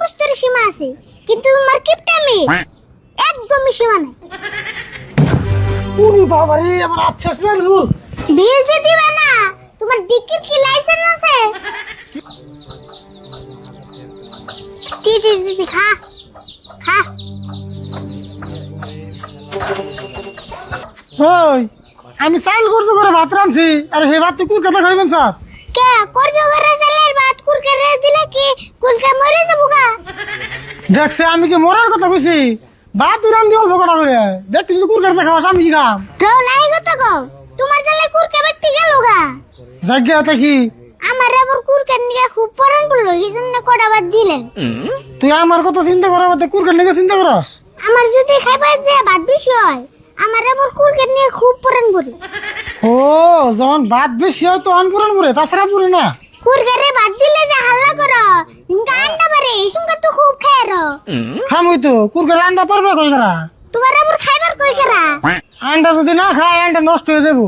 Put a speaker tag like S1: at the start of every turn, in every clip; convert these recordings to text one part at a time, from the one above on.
S1: বুঝতের সীমা আছে কিন্তু তোমার কিপটামি একদমই সীমা নাই।
S2: উনি বাবা রে আমার আচ্ছা শুনলু
S1: বিল যে দিবে না তোমার ডিকির কি লাইসেন্স আছে? জি জি জি খা খা।
S2: ওই আমি চাল করছ করে ভাত রাঁধছি আর হে ভাত তুই কুর কথা খাইবেন স্যার?
S1: কে করজ করে ভাত দিলে কি? মরে
S2: দেখছে আমি কি মরার কথা কইছি? ভাত তুই রান্ধি অল্প কটা করে দেখ কিছু খাওয়াস আমি কি খাম?
S1: রও লাই গো তো গো তোমার জালে কুরকে ব্যক্তি গেল গা?
S2: জায়গা এটা কি?
S1: আমার আবার নিয়ে খুব পরন পড়ল এই জন্য কটা বাদ দিলেন।
S2: তুই আমার কথা চিন্তা করার মধ্যে কুর কাটলে চিন্তা করস?
S1: আমার যদি খাইবার যে ভাত বেশি হয় আমার আবার কুরকে নিয়ে খুব পরন পড়ে।
S2: ও যখন ভাত বেশি হয় তো অন পুরান করে তাছাড়া পুরে না।
S1: কুরকে রে ভাত দিলে যে হাল্লা করো। ইনকা আন্ডা বারে ইসুমকা তো খুব খায় রো
S2: খামই তো কুর করে আন্ডা পারবে কই করা?
S1: তোমার আবার খাইবার কই করা?
S2: আন্ডা যদি না খায় আন্ডা নষ্ট হয়ে যাব।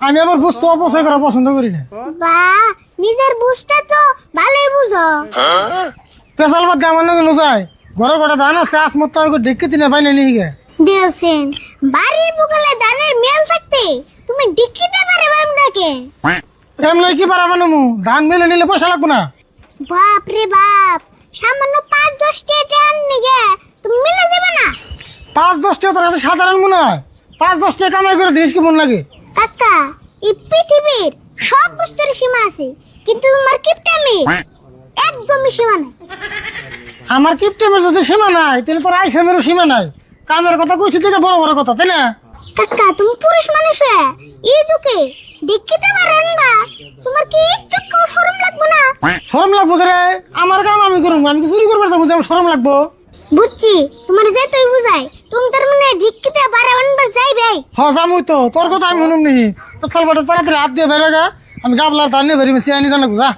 S2: আমি আবার বস্তু অপচয় করা পছন্দ করি না।
S1: বা নিজের বুঝটা তো ভালোই বুঝো।
S2: পেশাল বাদ আমার নাকি নুজাই ঘরে ঘরে ধান আছে আসমত ডেকে তিনে পাইলে নিয়ে গে।
S1: দিয়েছেন বাড়ির বুকালে ধানের মেল থাকতে তুমি ডিক্কিতে পারে বামটাকে
S2: এমনি কি পারা মু ধান মেলে নিলে পয়সা লাগবো না।
S1: বাপ রে বাপ সামান্য পাঁচ দশ টাকা আননি গে তুমি মিলে দেবে না?
S2: পাঁচ দশ টাকা তোর কাছে সাধারণ মনে হয় পাঁচ দশ টাকা কামাই করে দিস কি মন লাগে।
S1: কাকা এই পৃথিবীর সব বস্তুর সীমা আছে কিন্তু তোমার কিপটামি একদমই সীমা নেই।
S2: আমার কিপটেমের যদি সীমা নাই তাহলে তোর আইসেমেরও সীমা নাই। কামের কথা কইছি থেকে বড় বড় কথা তাই না?
S1: তুমি পুরুষ মানুষ হয়ে। এই যুগে দেখিতে পারেন না তোমার কি একটু শরম লাগবে না?
S2: শরম লাগবো রে? আমার কাম আমি করব আমি চুরি করব যাব আমার শরম লাগবো?
S1: বুঝছি তোমার যে তুই বুঝাই। তুমি তার মানে ঢিকিতে পারে অনবার যাইবে?
S2: হ যামুই তো তোর কথা আমি শুনুম নি। চল বাটা তাড়াতাড়ি হাত দিয়ে বেরো গা আমি গাবলার ধান নিয়ে বেরিয়ে আনি জানাব যা।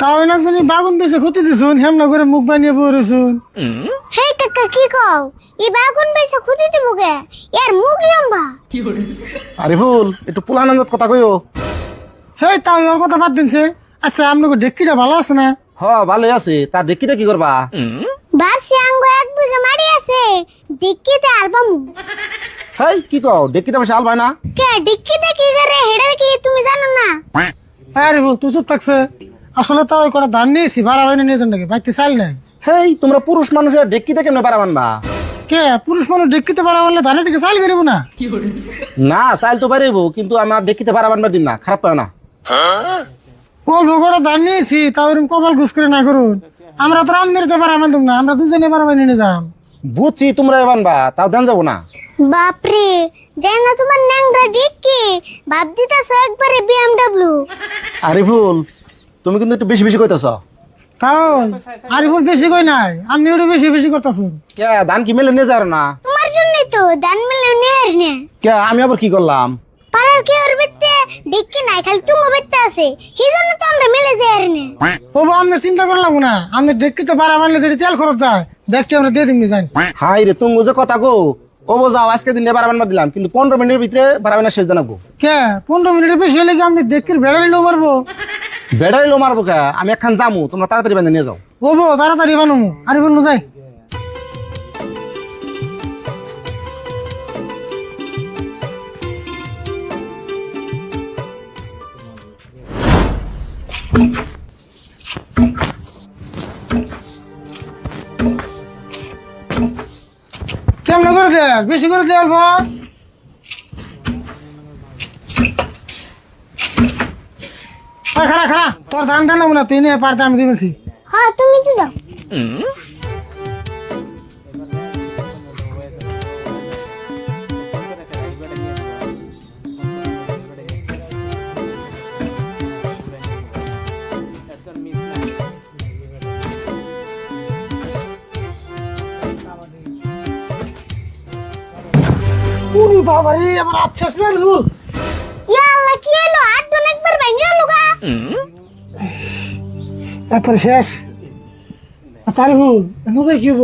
S2: তাও না জানি বাগুন বেশি ক্ষতি দিছুন হেমনা করে মুখ বানিয়ে বই রয়েছুন
S1: হে কাকা কি কও? এই বাগুন বেসে খুদি দিব গে এর মুখ লম্বা।
S3: আরে ভুল একটু পুলানন্দত কথা কইও।
S2: হেই তাও ওর কথা বাদ দিনছে। আচ্ছা আপনাকে ডেকিটা ভালো আছে না?
S3: হ ভালোই আছে। তার দেখিতে কি করবা?
S1: ভাবছি আঙ্গ এক বিঘা মারি আছে। ডিক্কিতে আলবামু।
S3: হেই কি কও? দেখিতে বেশি আল পায় না?
S1: কে ডিক্কিতে কি করে? হেডে কি তুমি জানো না?
S2: আরে বল তুই চুপ থাকছে। আসলে তো ওই কটা ধান নিয়েছি ভাড়া হয়নি যান নাকি? বাইতে চাল নাই।
S3: হেই তোমরা পুরুষ মানুষের দেখিতে কেমনে পারা মানবা
S2: কে? পুরুষ মানুষ ডেকিতে পারা বললে ধানের থেকে চাল বেরোবো না?
S3: না চাইল তো পারিব কিন্তু আমার দেখিতে পারা মানবার দিন না খারাপ পাও না।
S2: অল্প কটা ধান নিয়েছি তাও এরকম কপাল ঘুষ করে না করুন। আমরা তো রাম মেরতে পারা মানতাম না আমরা দুজনে পারা নিয়ে যাম।
S3: বুঝছি তোমরা মানবা তাও দেন যাব না।
S1: বাপরে জানো না তোমার ন্যাংরা ডিক্কি ভাব দিতাছ একবারে বিএমডব্লিউ
S3: আরে ভুল তুমি কিন্তু একটু বেশি বেশি কইতেছ।
S2: তাও? আর ভুল বেশি কই নাই? আমি একটু বেশি বেশি করতেছুন
S3: কে ধান কি মেলে নিয়ে যাও না?
S1: তোমার জন্যই তো দান মিলে নেহার নে।
S3: কে আমি আবার কি করলাম?
S1: পাড়ার কে ওর বেতে ডিক্কি নাই খালি তুঙ্গ বেতে আছে। সেই জন্য তো আমরা মিলে যাই আর নে।
S2: তবু আমি চিন্তা করলাম না। আমি ডেকিতে পারা মানলে যদি তেল খরচ যায় দেখতে আমরা দিয়ে দিন যাই।
S3: হাই রে তুমি যে কথা কো ও যাও আজকে দিনে বারো মানবার দিলাম কিন্তু পনেরো মিনিটের ভিতরে বারো মিনিট শেষ জানাব
S2: কে পনেরো মিনিটের বেশি হলে কি আমি ডেকির ভেড়া নিলেও পারব?
S3: বেড়াই লো মারবো কে? আমি একখান যামু তোমরা তাড়াতাড়ি বেঁধে নিয়ে যাও।
S2: ওবো, তাড়াতাড়ি বানুমু, আরে বলু যাই। কেমন করে বেশি করে দে অল্প। ওই খারা খারা তোর ধান ধান না তুই নিয়ে পারতে আমি দিয়েছি
S1: হ্যাঁ তুমি তো দাও
S2: উনি বাবা রে আমার আচ্ছা শুনে তারপরে শেষ। আচ্ছা রুল নবে কি হব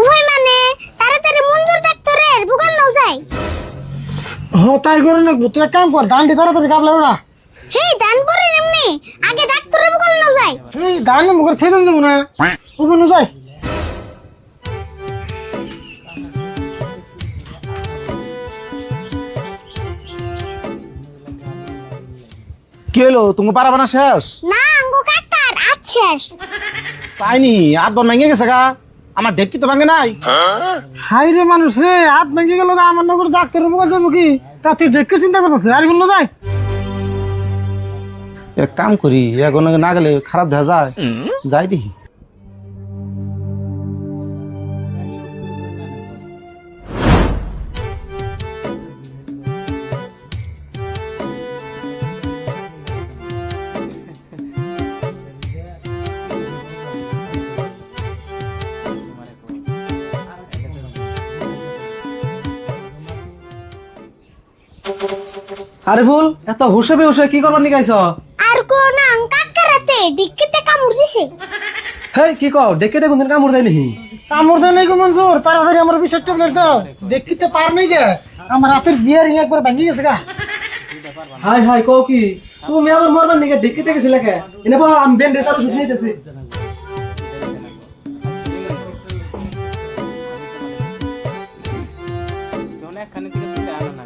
S1: উভয় মানে তাড়াতাড়ি মঞ্জুর ডাক্তারের বুকাল নাও যায়
S2: হ তাই করে না তুই এক কাম কর দান্ডি তাড়াতাড়ি কাপলা ওরা
S1: হেই দান পরে এমনি। আগে ডাক্তারের বুকাল নাও যায়
S2: এই দান মুখে থেদন দেবো না। ওখানে যাই।
S3: কি হলো? তুমি পারাবে না শেষ?
S1: না কাকার আচ্ছা
S3: তাইনি হাত বন ভেঙে গেছে গা। আমার ঢেকি তো ভাঙে নাই?
S2: হাই রে মানুষ রে হাত ভেঙে গেল আমার নগর ডাক্তারের মুখে যাব কি? তা তুই দেখে চিন্তা করতেছে আর কোনো যায়
S3: এক কাম করি এখন না গেলে খারাপ দেখা যায়। যাই দেখি।
S4: আরে ভুল এত হুসে হুসে কি করবার নিকাইছ
S1: আর কোন না কাকার রাতে ডিক্কিতে কামড় দিছে।
S4: হেই কি কও ডেকে দেখুন দিন কামড় দেয় নাকি
S2: কামড় দেয় নাই গো মঞ্জুর তাড়াতাড়ি আমার বিশেষ ট্যাবলেট দাও। দেখিতে পার নাই গে। আমার রাতের বিয়ার একবার ভেঙে গেছে গা।
S4: হাই হাই কও কি তুমি আমার মরবার নিকে ডেকে দেখেছিলে কে? এনে বল আমি ব্যান্ডেজ আর ওষুধ নিতেছি
S5: যখন একখানে থেকে তুলে আনো না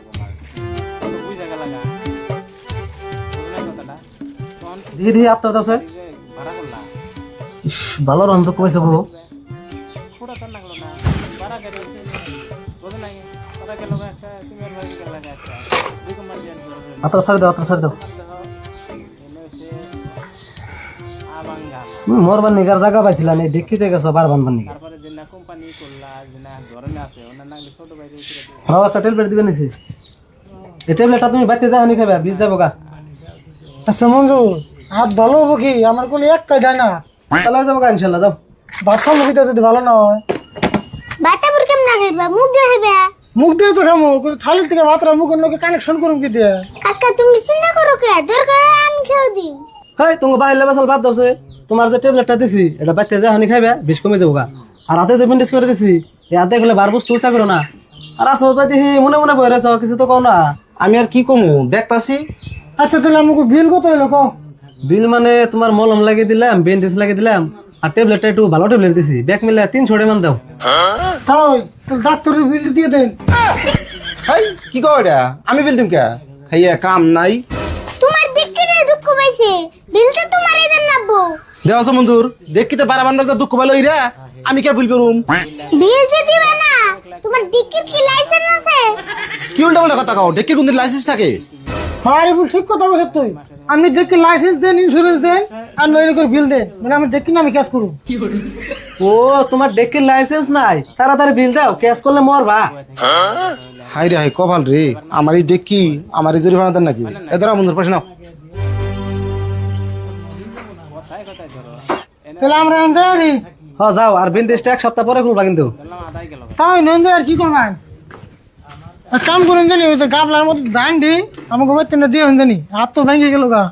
S5: ভাই গেল গা একটা দুই কমার দিয়ে আনছো
S4: আপনার সারি দাও আপনার সারি দাও।
S5: এনে হচ্ছে আবাঙ্গা
S4: তুমি জায়গা পাইছিলা নি ডেকিতে গেছো বার বানবার নিকে
S5: তারপরে যে না কোম্পানি করলা যে না আছে ওনার নাগলে ছোট ভাই দিয়ে
S4: একটা ট্যাবলেট দিবেন নিছি এই ট্যাবলেটটা তুমি বাইতে যাও নি খাবে বিষ যাব গা
S2: আচ্ছা মঞ্জুর হাত ভালো হব কি? আমার কোলে একটাই ডায় না
S4: তাহলে যাব গা ইনশাল্লাহ যাও।
S2: ভাত খাব কি যদি ভালো না হয়?
S1: বাতাবুর কেমন খাইবা? মুখ দিয়ে খাইবা?
S2: মুখ দিয়ে তো খামো থালির থেকে ভাতরা মুখের লোকে কানেকশন করুম কি দিয়ে?
S1: কাকা তুমি চিন্তা করো কে? দরকার আমি খেয়ে দিই।
S4: হেই তুমি বাইরে বাসাল বাদ দাওছে তোমার যে ট্যাবলেটটা দিছি এটা বাইতে যাও নি খাইবে বিষ কমে যাব আর হাতে যে ব্যান্ডেজ করে দিছি এই হাতে গেলে বার বস্তু উচা করো না। আর আসো বাই দেখি মনে মনে বই রেছ কিছু তো কও না।
S3: আমি আর কি কমু? দেখতাছি
S2: আচ্ছা তাহলে আমাকে বিল কত হইল কো
S4: বিল মানে তোমার মলম লাগিয়ে দিলাম ব্যান্ডেজ লাগিয়ে দিলাম আর ট্যাবলেটটা একটু ভালো ট্যাবলেট দিছি। ব্যাগ মিলে তিন ছড়ে মান দাও।
S2: তাই তাহলে ডাক্তারের বিল দিয়ে দেন।
S3: হাই কি কও এটা? আমি বিল দিম কে? খাইয়া কাম নাই।
S1: তোমার দিককে দুঃখ পাইছে। বিল তো তোমার এদের নাববো
S3: দেওয়া মঞ্জুর দেখিতে পারাবার যা দুঃখ পাইলো ইরা আমি কে বিল করুম
S1: বিল যে দিবে না তোমার দিকের কি লাইসেন্স আছে?
S3: কি উল্টা পাল্টা কথা কও? ডেকির কোন লাইসেন্স থাকে?
S2: আরে বল ঠিক কথা বলছ তুই? আমি দেখি লাইসেন্স দেন ইন্স্যুরেন্স দেন আর নইলে করে বিল দেন। মানে আমি দেখি না আমি ক্যাশ করুম।
S4: ও তোমার ডেকের লাইসেন্স নাই। তাড়াতাড়ি বিল দাও ক্যাশ করলে মরবা।
S3: হাই রে হাই কপাল রে। আমার এই ডেকি আমার এই জরিমানা দেন নাকি? এ ধরা বন্ধুর পাশে নাও।
S2: তাহলে আমরা করি।
S4: হ যাও আর বিল টেস্ট এক সপ্তাহ পরে খুলবা কিন্তু।
S2: তাই এনজয় আর কি করবেন কাম করেন জানি, ওই যে গাবলার মধ্যে দান দি, আমাকে তিনটা দিয়ে জানি। হাত তো ভেঙে গেল গা।